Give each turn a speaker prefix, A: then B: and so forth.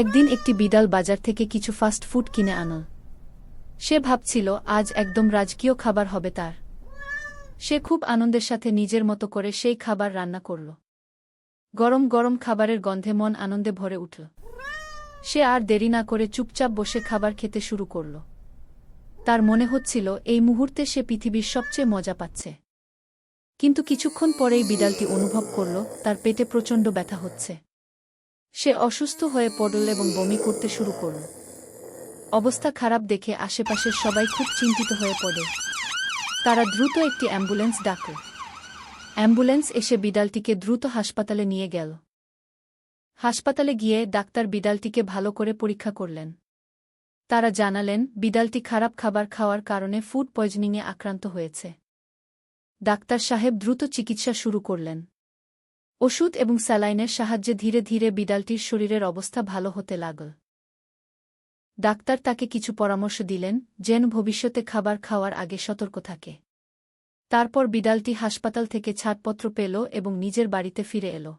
A: একদিন একটি বিড়াল বাজার থেকে কিছু ফাস্ট ফুড কিনে আনল। সে ভাবছিল, আজ একদম রাজকীয় খাবার হবে তার। সে খুব আনন্দের সাথে নিজের মতো করে সেই খাবার রান্না করল। গরম গরম খাবারের গন্ধে মন আনন্দে ভরে উঠল। সে আর দেরি না করে চুপচাপ বসে খাবার খেতে শুরু করল। তার মনে হচ্ছিল, এই মুহূর্তে সে পৃথিবীর সবচেয়ে মজা পাচ্ছে। কিন্তু কিছুক্ষণ পরেই বিড়ালটি অনুভব করল, তার পেটে প্রচণ্ড ব্যথা হচ্ছে। সে অসুস্থ হয়ে পড়ল এবং বমি করতে শুরু করল। অবস্থা খারাপ দেখে আশেপাশের সবাই খুব চিন্তিত হয়ে পড়ে। তারা দ্রুত একটি অ্যাম্বুলেন্স ডাকে। অ্যাম্বুলেন্স এসে বিড়ালটিকে দ্রুত হাসপাতালে নিয়ে গেল। হাসপাতালে গিয়ে ডাক্তার বিড়ালটিকে ভালো করে পরীক্ষা করলেন। তারা জানালেন, বিড়ালটি খারাপ খাবার খাওয়ার কারণে ফুড পয়জনিংয়ে আক্রান্ত হয়েছে। ডাক্তার সাহেব দ্রুত চিকিৎসা শুরু করলেন। ওষুধ এবং স্যালাইনের সাহায্যে ধীরে ধীরে বিড়ালটির শরীরের অবস্থা ভালো হতে লাগল। ডাক্তার তাকে কিছু পরামর্শ দিলেন, যেন ভবিষ্যতে খাবার খাওয়ার আগে সতর্ক থাকে। তারপর বিড়ালটি হাসপাতাল থেকে ছাড়পত্র পেল এবং নিজের বাড়িতে ফিরে এল।